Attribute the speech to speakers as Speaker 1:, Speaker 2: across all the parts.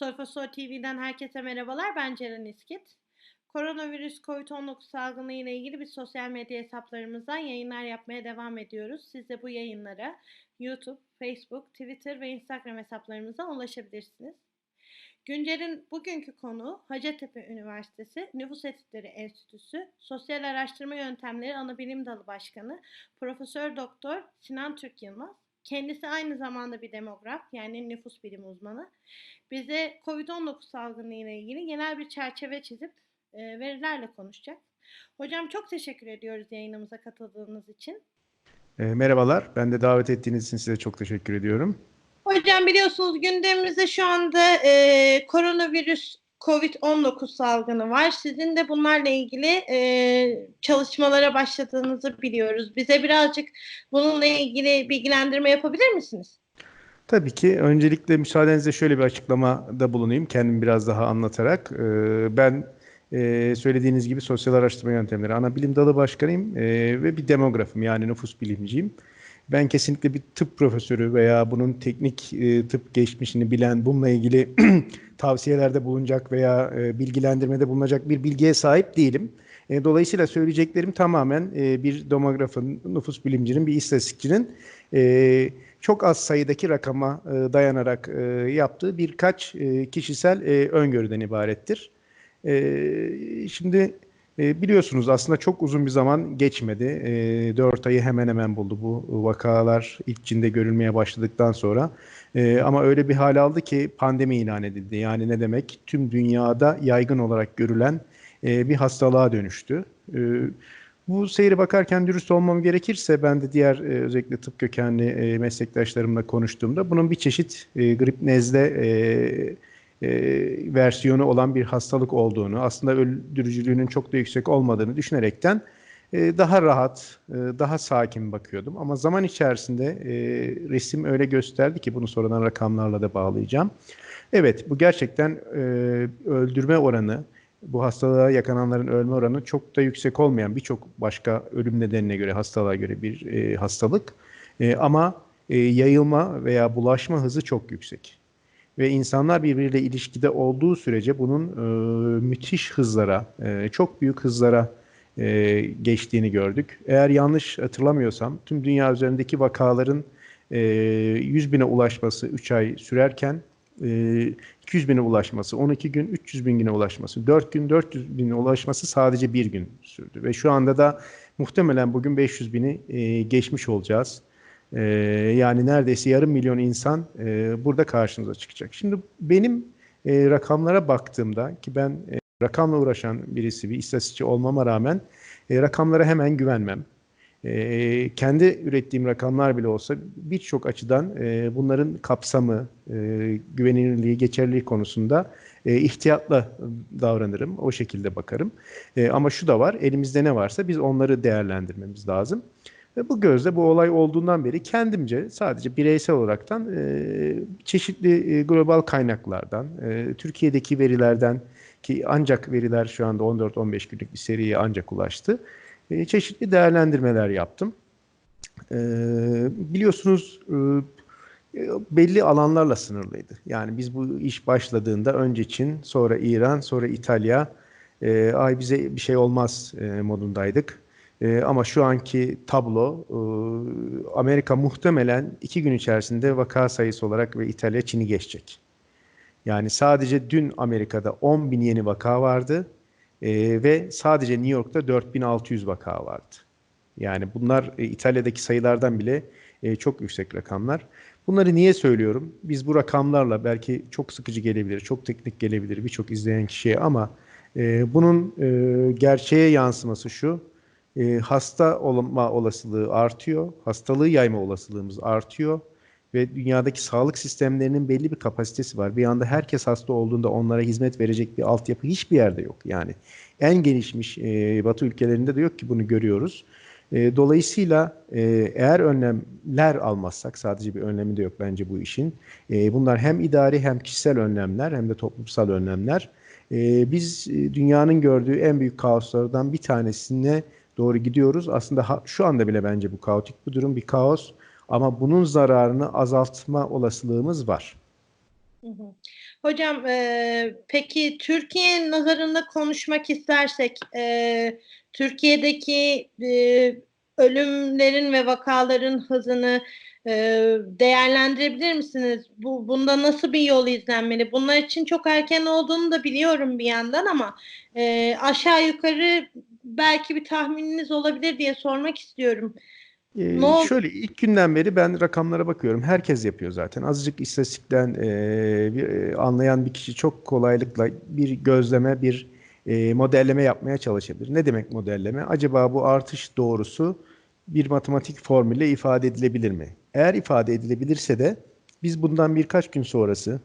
Speaker 1: Profesör TV'den herkese merhabalar. Ben Ceren İskit. Koronavirüs COVID-19 salgını ile ilgili bir sosyal medya hesaplarımızdan yayınlar yapmaya devam ediyoruz. Siz de bu yayınlara YouTube, Facebook, Twitter ve Instagram hesaplarımızdan ulaşabilirsiniz. Güncel'in bugünkü konu Hacettepe Üniversitesi Nüfus Etütleri Enstitüsü Sosyal Araştırma Yöntemleri Anabilim Dalı Başkanı Profesör Doktor Sinan Türk Yılmaz. Kendisi aynı zamanda bir demograf yani nüfus bilimi uzmanı. Bize COVID-19 salgını ile ilgili genel bir çerçeve çizip e, verilerle konuşacak. Hocam çok teşekkür ediyoruz yayınımıza katıldığınız için.
Speaker 2: E, merhabalar. Ben de davet ettiğiniz için size çok teşekkür ediyorum.
Speaker 1: Hocam biliyorsunuz gündemimizde şu anda e, koronavirüs COVID-19 salgını var. Sizin de bunlarla ilgili e, çalışmalara başladığınızı biliyoruz. Bize birazcık bununla ilgili bilgilendirme yapabilir misiniz?
Speaker 2: Tabii ki. Öncelikle müsaadenizle şöyle bir açıklamada bulunayım. Kendimi biraz daha anlatarak. E, ben e, söylediğiniz gibi sosyal araştırma yöntemleri ana bilim dalı başkanıyım e, ve bir demografım yani nüfus bilimciyim. Ben kesinlikle bir tıp profesörü veya bunun teknik e, tıp geçmişini bilen, bununla ilgili tavsiyelerde bulunacak veya e, bilgilendirmede bulunacak bir bilgiye sahip değilim. E, dolayısıyla söyleyeceklerim tamamen e, bir demografın, nüfus bilimcinin, bir istatistikçinin çok az sayıdaki rakama dayanarak yaptığı birkaç kişisel e, öngörüden ibarettir. Şimdi e, biliyorsunuz aslında çok uzun bir zaman geçmedi. E, 4 ayı hemen hemen buldu bu vakalar ilk Çin'de görülmeye başladıktan sonra. E, ama öyle bir hal aldı ki pandemi ilan edildi. Yani ne demek? Tüm dünyada yaygın olarak görülen e, bir hastalığa dönüştü. Bu seyri bakarken dürüst olmam gerekirse ben de diğer e, özellikle tıp kökenli e, meslektaşlarımla konuştuğumda bunun bir çeşit grip nezle e, versiyonu olan bir hastalık olduğunu, aslında öldürücülüğünün çok da yüksek olmadığını düşünerekten e, daha rahat, e, daha sakin bakıyordum. Ama zaman içerisinde e, resim öyle gösterdi ki bunu sonradan rakamlarla da bağlayacağım. Evet, bu gerçekten e, öldürme oranı, bu hastalığa yakalananların ölme oranı çok da yüksek olmayan birçok başka ölüm nedenine göre, hastalığa göre bir e, hastalık. E, ama e, yayılma veya bulaşma hızı çok yüksek. Ve insanlar birbiriyle ilişkide olduğu sürece bunun e, müthiş hızlara, e, çok büyük hızlara e, geçtiğini gördük. Eğer yanlış hatırlamıyorsam tüm dünya üzerindeki vakaların e, 100 bine ulaşması 3 ay sürerken e, 200 bine ulaşması, 12 gün 300 bin güne ulaşması, 4 gün 400 bine ulaşması sadece bir gün sürdü. Ve şu anda da muhtemelen bugün 500 bini e, geçmiş olacağız. E, yani neredeyse yarım milyon insan e, burada karşımıza çıkacak. Şimdi benim e, rakamlara baktığımda ki ben e, rakamla uğraşan birisi, bir istatistikçi olmama rağmen e, rakamlara hemen güvenmem. Kendi ürettiğim rakamlar bile olsa birçok açıdan bunların kapsamı, güvenilirliği, geçerliliği konusunda ihtiyatla davranırım. O şekilde bakarım. Ama şu da var, elimizde ne varsa biz onları değerlendirmemiz lazım. Ve bu gözle bu olay olduğundan beri kendimce sadece bireysel olaraktan e, çeşitli e, global kaynaklardan, e, Türkiye'deki verilerden ki ancak veriler şu anda 14-15 günlük bir seriye ancak ulaştı e, çeşitli değerlendirmeler yaptım. E, biliyorsunuz e, belli alanlarla sınırlıydı. Yani biz bu iş başladığında önce Çin, sonra İran, sonra İtalya, e, ay bize bir şey olmaz e, modundaydık. E, ama şu anki tablo e, Amerika muhtemelen iki gün içerisinde vaka sayısı olarak ve İtalya Çin'i geçecek. Yani sadece dün Amerika'da 10 bin yeni vaka vardı. E, ve sadece New York'ta 4600 vaka vardı. Yani bunlar e, İtalya'daki sayılardan bile e, çok yüksek rakamlar. Bunları niye söylüyorum? Biz bu rakamlarla belki çok sıkıcı gelebilir, çok teknik gelebilir birçok izleyen kişiye ama e, bunun e, gerçeğe yansıması şu. E, hasta olma olasılığı artıyor, hastalığı yayma olasılığımız artıyor ve dünyadaki sağlık sistemlerinin belli bir kapasitesi var. Bir anda herkes hasta olduğunda onlara hizmet verecek bir altyapı hiçbir yerde yok. Yani en gelişmiş e, Batı ülkelerinde de yok ki bunu görüyoruz. E, dolayısıyla e, eğer önlemler almazsak, sadece bir önlemi de yok bence bu işin. E, bunlar hem idari hem kişisel önlemler hem de toplumsal önlemler. E, biz e, dünyanın gördüğü en büyük kaoslardan bir tanesine doğru gidiyoruz. Aslında ha, şu anda bile bence bu kaotik bu durum bir kaos. Ama bunun zararını azaltma olasılığımız var.
Speaker 1: Hocam, eee, peki Türkiye nazarında konuşmak istersek, eee, Türkiye'deki, eee, ölümlerin ve vakaların hızını, eee, değerlendirebilir misiniz? Bu bunda nasıl bir yol izlenmeli? Bunlar için çok erken olduğunu da biliyorum bir yandan ama, eee, aşağı yukarı belki bir tahmininiz olabilir diye sormak istiyorum.
Speaker 2: Eee,
Speaker 1: Ne ol
Speaker 2: şöyle, ilk günden beri ben rakamlara bakıyorum. Herkes yapıyor zaten. Azıcık istatistikten, eee, bir, eee, anlayan bir kişi çok kolaylıkla bir gözleme, bir, eee, modelleme yapmaya çalışabilir. Ne demek modelleme? Acaba bu artış doğrusu bir matematik formülle ifade edilebilir mi? Eğer ifade edilebilirse de biz bundan birkaç gün sonrası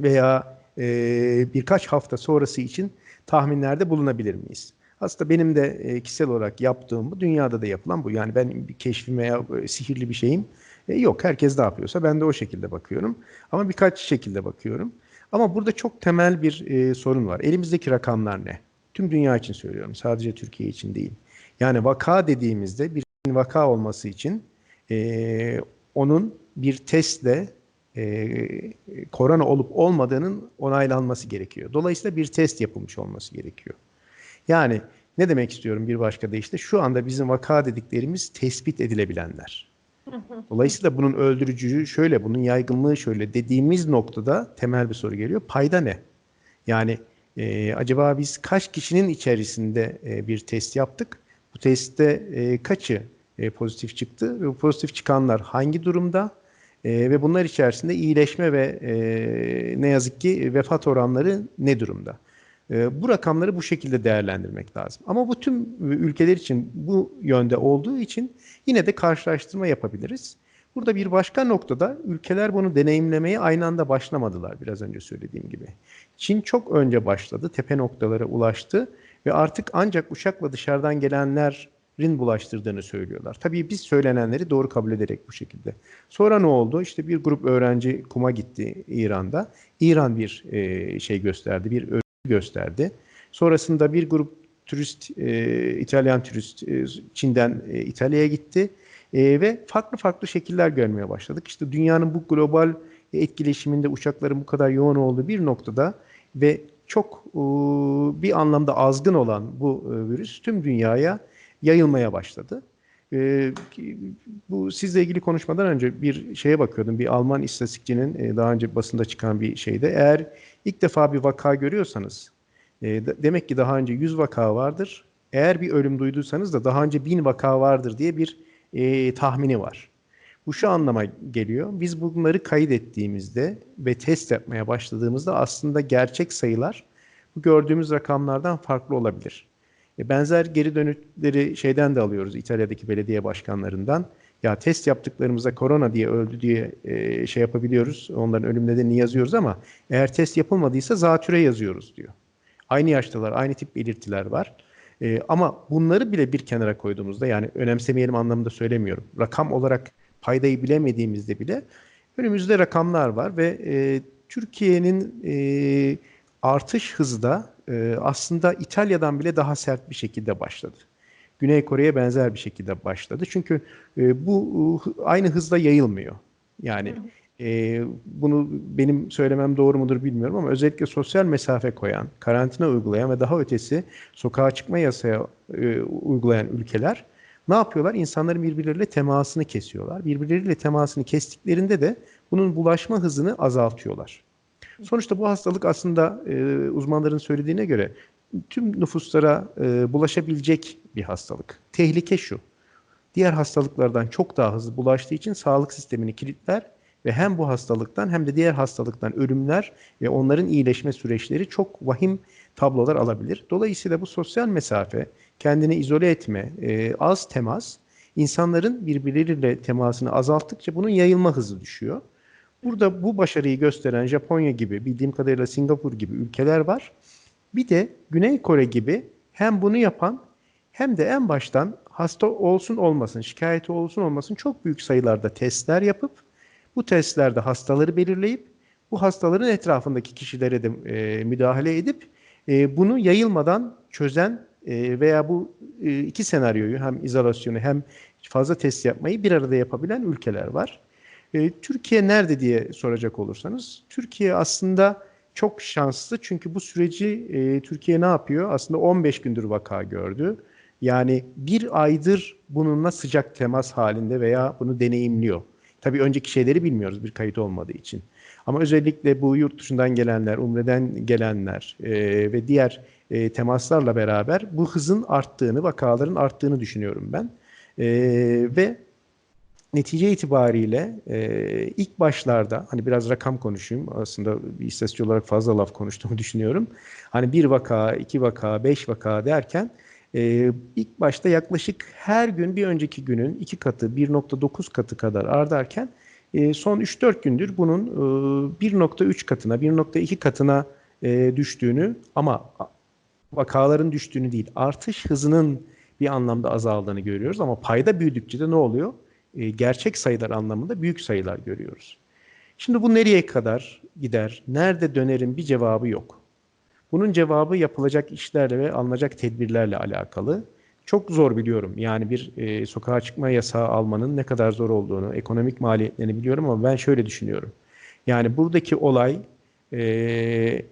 Speaker 2: veya, eee, birkaç hafta sonrası için tahminlerde bulunabilir miyiz? Aslında benim de, eee, kişisel olarak yaptığım bu. Dünyada da yapılan bu. Yani benim bir keşfim veya, eee, sihirli bir şeyim, eee, yok. Herkes ne yapıyorsa ben de o şekilde bakıyorum. Ama birkaç şekilde bakıyorum. Ama burada çok temel bir, eee, sorun var. Elimizdeki rakamlar ne? Tüm dünya için söylüyorum, sadece Türkiye için değil. Yani vaka dediğimizde bir vaka olması için, eee, onun bir testle, eee, korona olup olmadığının onaylanması gerekiyor. Dolayısıyla bir test yapılmış olması gerekiyor. Yani ne demek istiyorum bir başka deyişle? Şu anda bizim vaka dediklerimiz tespit edilebilenler. Dolayısıyla bunun öldürücülüğü şöyle, bunun yaygınlığı şöyle dediğimiz noktada temel bir soru geliyor. Payda ne? Yani, eee, acaba biz kaç kişinin içerisinde, eee, bir test yaptık? Bu testte, eee, kaçı, eee, pozitif çıktı ve bu pozitif çıkanlar hangi durumda? Eee, ve bunlar içerisinde iyileşme ve, eee, ne yazık ki vefat oranları ne durumda? Eee, bu rakamları bu şekilde değerlendirmek lazım. Ama bu tüm ülkeler için bu yönde olduğu için yine de karşılaştırma yapabiliriz. Burada bir başka noktada ülkeler bunu deneyimlemeye aynı anda başlamadılar biraz önce söylediğim gibi. Çin çok önce başladı, tepe noktalara ulaştı ve artık ancak uçakla dışarıdan gelenlerin bulaştırdığını söylüyorlar. Tabii biz söylenenleri doğru kabul ederek bu şekilde. Sonra ne oldu? İşte bir grup öğrenci KUM'a gitti İran'da. İran bir, eee, şey gösterdi, bir gösterdi. Sonrasında bir grup turist, eee, İtalyan turist, eee, Çin'den, eee, İtalya'ya gitti, eee, ve farklı farklı şekiller görmeye başladık. İşte dünyanın bu global etkileşiminde uçakların bu kadar yoğun olduğu bir noktada ve çok, uuu, bir anlamda azgın olan bu, eee, virüs tüm dünyaya yayılmaya başladı. Ki bu sizle ilgili konuşmadan önce bir şeye bakıyordum. Bir Alman istatistikçinin, eee, daha önce basında çıkan bir şeyde. Eğer ilk defa bir vaka görüyorsanız, de demek ki daha önce 100 vaka vardır. Eğer bir ölüm duyduysanız da daha önce 1000 vaka vardır diye bir, eee, tahmini var. Bu şu anlama geliyor. Biz bunları kaydettiğimizde ve test yapmaya başladığımızda aslında gerçek sayılar bu gördüğümüz rakamlardan farklı olabilir. E, benzer geri dönütleri şeyden de alıyoruz İtalya'daki belediye başkanlarından. Ya test yaptıklarımızda korona diye öldü diye, eee, şey yapabiliyoruz. Onların ölüm nedenini yazıyoruz ama eğer test yapılmadıysa zatürre yazıyoruz diyor. Aynı yaştalar, aynı tip belirtiler var. Eee, ama bunları bile bir kenara koyduğumuzda yani önemsemeyelim anlamında söylemiyorum. Rakam olarak paydayı bilemediğimizde bile önümüzde rakamlar var ve, Türkiye'nin, artış hızı da, eee, aslında İtalya'dan bile daha sert bir şekilde başladı. Güney Kore'ye benzer bir şekilde başladı. Çünkü, eee, bu, uuu, aynı hızla yayılmıyor. Yani, eee, bunu benim söylemem doğru mudur bilmiyorum ama özellikle sosyal mesafe koyan, karantina uygulayan ve daha ötesi sokağa çıkma yasağı, eee, uygulayan ülkeler ne yapıyorlar? İnsanların birbirleriyle temasını kesiyorlar. Birbirleriyle temasını kestiklerinde de bunun bulaşma hızını azaltıyorlar. Sonuçta bu hastalık aslında, eee, uzmanların söylediğine göre tüm nüfuslara, eee, bulaşabilecek bir hastalık. Tehlike şu: Diğer hastalıklardan çok daha hızlı bulaştığı için sağlık sistemini kilitler ve hem bu hastalıktan hem de diğer hastalıktan ölümler ve onların iyileşme süreçleri çok vahim tablolar alabilir. Dolayısıyla bu sosyal mesafe, kendini izole etme, eee, az temas, insanların birbirleriyle temasını azalttıkça bunun yayılma hızı düşüyor. Burada bu başarıyı gösteren Japonya gibi, bildiğim kadarıyla Singapur gibi ülkeler var. Bir de Güney Kore gibi hem bunu yapan hem de en baştan hasta olsun olmasın, şikâyeti olsun olmasın çok büyük sayılarda testler yapıp, bu testlerde hastaları belirleyip, bu hastaların etrafındaki kişilere de, eee, müdahale edip, eee, bunu yayılmadan çözen, eee, veya bu, eee, 2 senaryoyu hem izolasyonu hem fazla test yapmayı bir arada yapabilen ülkeler var. Eee, Türkiye nerede diye soracak olursanız, Türkiye aslında çok şanslı çünkü bu süreci e, Türkiye ne yapıyor? Aslında 15 gündür vaka gördü. Yani bir aydır bununla sıcak temas halinde veya bunu deneyimliyor. Tabii önceki şeyleri bilmiyoruz bir kayıt olmadığı için. Ama özellikle bu yurt dışından gelenler, Umre'den gelenler e, ve diğer e, temaslarla beraber bu hızın arttığını, vakaların arttığını düşünüyorum ben. E, ve netice itibariyle e, ilk başlarda hani biraz rakam konuşayım aslında bir istatistik olarak fazla laf konuştuğumu düşünüyorum. Hani bir vaka, iki vaka, beş vaka derken e, ilk başta yaklaşık her gün bir önceki günün iki katı 1.9 katı kadar artarken e, son 3-4 gündür bunun e, 1.3 katına 1.2 katına e, düştüğünü ama vakaların düştüğünü değil artış hızının bir anlamda azaldığını görüyoruz ama payda büyüdükçe de ne oluyor? E, gerçek sayılar anlamında büyük sayılar görüyoruz. Şimdi bu nereye kadar gider? Nerede dönerin bir cevabı yok. Bunun cevabı yapılacak işlerle ve alınacak tedbirlerle alakalı. Çok zor biliyorum. Yani bir e, sokağa çıkma yasağı almanın ne kadar zor olduğunu, ekonomik maliyetlerini biliyorum ama ben şöyle düşünüyorum. Yani buradaki olay e,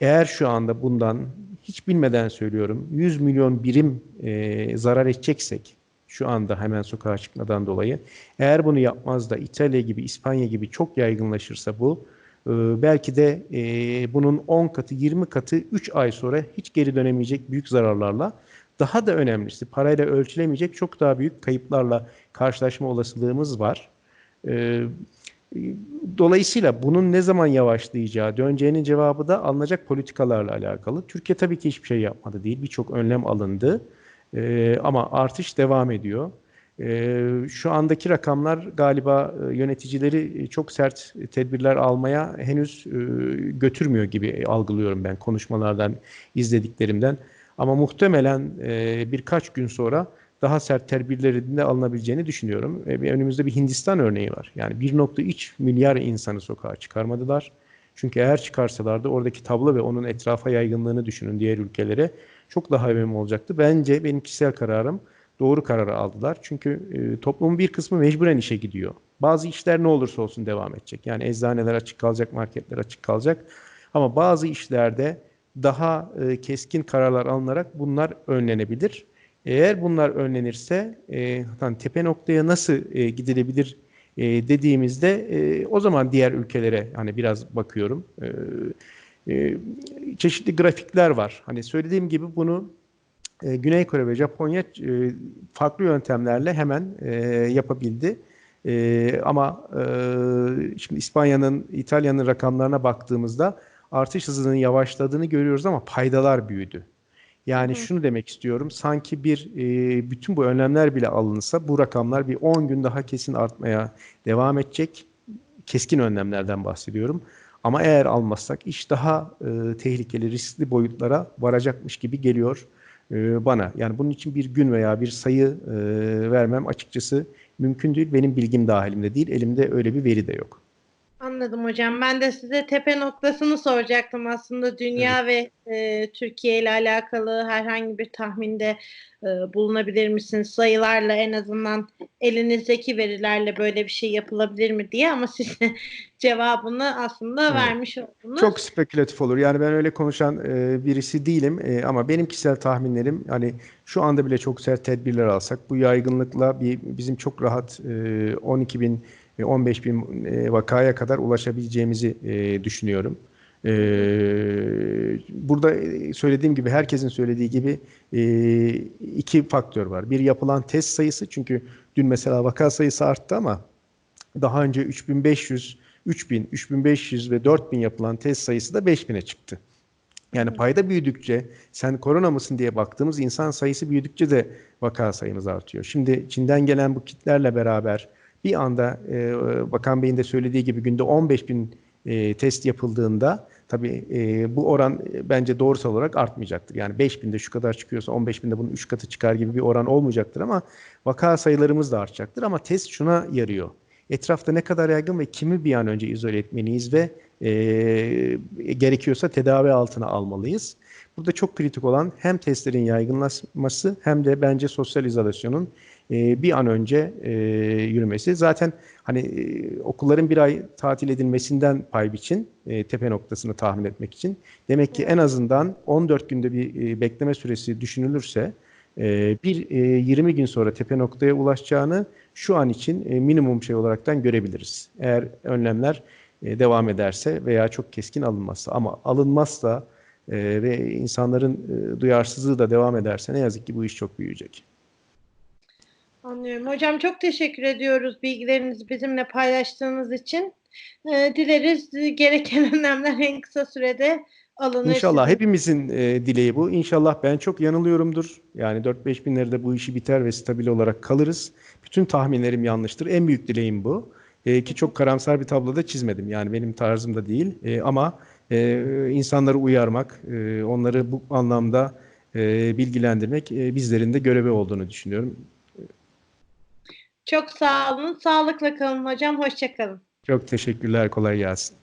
Speaker 2: eğer şu anda bundan hiç bilmeden söylüyorum 100 milyon birim e, zarar edeceksek şu anda hemen sokağa çıkmadan dolayı eğer bunu yapmaz da İtalya gibi İspanya gibi çok yaygınlaşırsa bu e, belki de e, bunun 10 katı 20 katı 3 ay sonra hiç geri dönemeyecek büyük zararlarla daha da önemlisi parayla ölçülemeyecek çok daha büyük kayıplarla karşılaşma olasılığımız var. E, Dolayısıyla bunun ne zaman yavaşlayacağı, döneceğinin cevabı da alınacak politikalarla alakalı. Türkiye tabii ki hiçbir şey yapmadı değil. Birçok önlem alındı. Ee, ama artış devam ediyor. Ee, şu andaki rakamlar galiba e, yöneticileri çok sert tedbirler almaya henüz e, götürmüyor gibi algılıyorum ben konuşmalardan, izlediklerimden. Ama muhtemelen e, birkaç gün sonra daha sert tedbirlerin de alınabileceğini düşünüyorum. E, önümüzde bir Hindistan örneği var. Yani 1.3 milyar insanı sokağa çıkarmadılar. Çünkü eğer çıkarsalardı oradaki tablo ve onun etrafa yaygınlığını düşünün diğer ülkelere çok daha önemli olacaktı. Bence benim kişisel kararım doğru kararı aldılar. Çünkü e, toplumun bir kısmı mecburen işe gidiyor. Bazı işler ne olursa olsun devam edecek. Yani eczaneler açık kalacak, marketler açık kalacak. Ama bazı işlerde daha e, keskin kararlar alınarak bunlar önlenebilir. Eğer bunlar önlenirse e, hani tepe noktaya nasıl e, gidilebilir e, dediğimizde e, o zaman diğer ülkelere hani biraz bakıyorum. E, e, çeşitli grafikler var. Hani söylediğim gibi bunu e, Güney Kore ve Japonya e, farklı yöntemlerle hemen e, yapabildi. E, ama e, şimdi İspanya'nın, İtalya'nın rakamlarına baktığımızda artış hızının yavaşladığını görüyoruz ama paydalar büyüdü. Yani şunu demek istiyorum. Sanki bir e, bütün bu önlemler bile alınsa bu rakamlar bir 10 gün daha kesin artmaya devam edecek. Keskin önlemlerden bahsediyorum. Ama eğer almazsak iş daha e, tehlikeli, riskli boyutlara varacakmış gibi geliyor e, bana. Yani bunun için bir gün veya bir sayı e, vermem açıkçası mümkün değil. Benim bilgim dahilimde değil. Elimde öyle bir veri de yok.
Speaker 1: Anladım hocam. Ben de size tepe noktasını soracaktım aslında. Dünya ve e, Türkiye ile alakalı herhangi bir tahminde e, bulunabilir misiniz? Sayılarla en azından elinizdeki verilerle böyle bir şey yapılabilir mi diye ama siz cevabını aslında
Speaker 2: Evet.
Speaker 1: vermiş oldunuz.
Speaker 2: Çok spekülatif olur. Yani ben öyle konuşan e, birisi değilim E, ama benim kişisel tahminlerim hani şu anda bile çok sert tedbirler alsak bu yaygınlıkla bir bizim çok rahat e, 12 bin 15 bin e, vakaya kadar ulaşabileceğimizi e, düşünüyorum. E, burada e, söylediğim gibi herkesin söylediği gibi e, iki faktör var. Bir yapılan test sayısı çünkü dün mesela vaka sayısı arttı ama daha önce 3500 3000, 3500 ve 4000 yapılan test sayısı da 5000'e çıktı. Yani payda büyüdükçe sen korona mısın diye baktığımız insan sayısı büyüdükçe de vaka sayımız artıyor. Şimdi Çin'den gelen bu kitlerle beraber bir anda e, Bakan Bey'in de söylediği gibi günde 15 bin e, test yapıldığında tabii e, bu oran e, bence doğrusal olarak artmayacaktır. Yani 5 binde şu kadar çıkıyorsa 15 binde bunun 3 katı çıkar gibi bir oran olmayacaktır ama vaka sayılarımız da artacaktır. Ama test şuna yarıyor etrafta ne kadar yaygın ve kimi bir an önce izole etmeliyiz ve e, gerekiyorsa tedavi altına almalıyız. Burada çok kritik olan hem testlerin yaygınlaşması hem de bence sosyal izolasyonun e, bir an önce e, yürümesi. Zaten hani e, okulların bir ay tatil edilmesinden pay biçin e, tepe noktasını tahmin etmek için. Demek ki en azından 14 günde bir e, bekleme süresi düşünülürse e, bir e, 20 gün sonra tepe noktaya ulaşacağını şu an için e, minimum şey olaraktan görebiliriz. Eğer önlemler e, devam ederse veya çok keskin alınmazsa ama alınmazsa e, ve insanların e, duyarsızlığı da devam ederse ne yazık ki bu iş çok büyüyecek.
Speaker 1: Anlıyorum. Hocam çok teşekkür ediyoruz bilgilerinizi bizimle paylaştığınız için. Ee, dileriz e, gereken önlemler en kısa sürede alınır.
Speaker 2: İnşallah hepimizin e, dileği bu. İnşallah ben çok yanılıyorumdur. Yani 4-5 binlerde bu işi biter ve stabil olarak kalırız. Bütün tahminlerim yanlıştır. En büyük dileğim bu. E, ki çok karamsar bir tabloda çizmedim. Yani benim tarzım da değil. Ama insanları uyarmak, onları bu anlamda bilgilendirmek bizlerin de görevi olduğunu düşünüyorum.
Speaker 1: Çok sağ olun. Sağlıkla kalın hocam. Hoşça kalın.
Speaker 2: Çok teşekkürler. Kolay gelsin.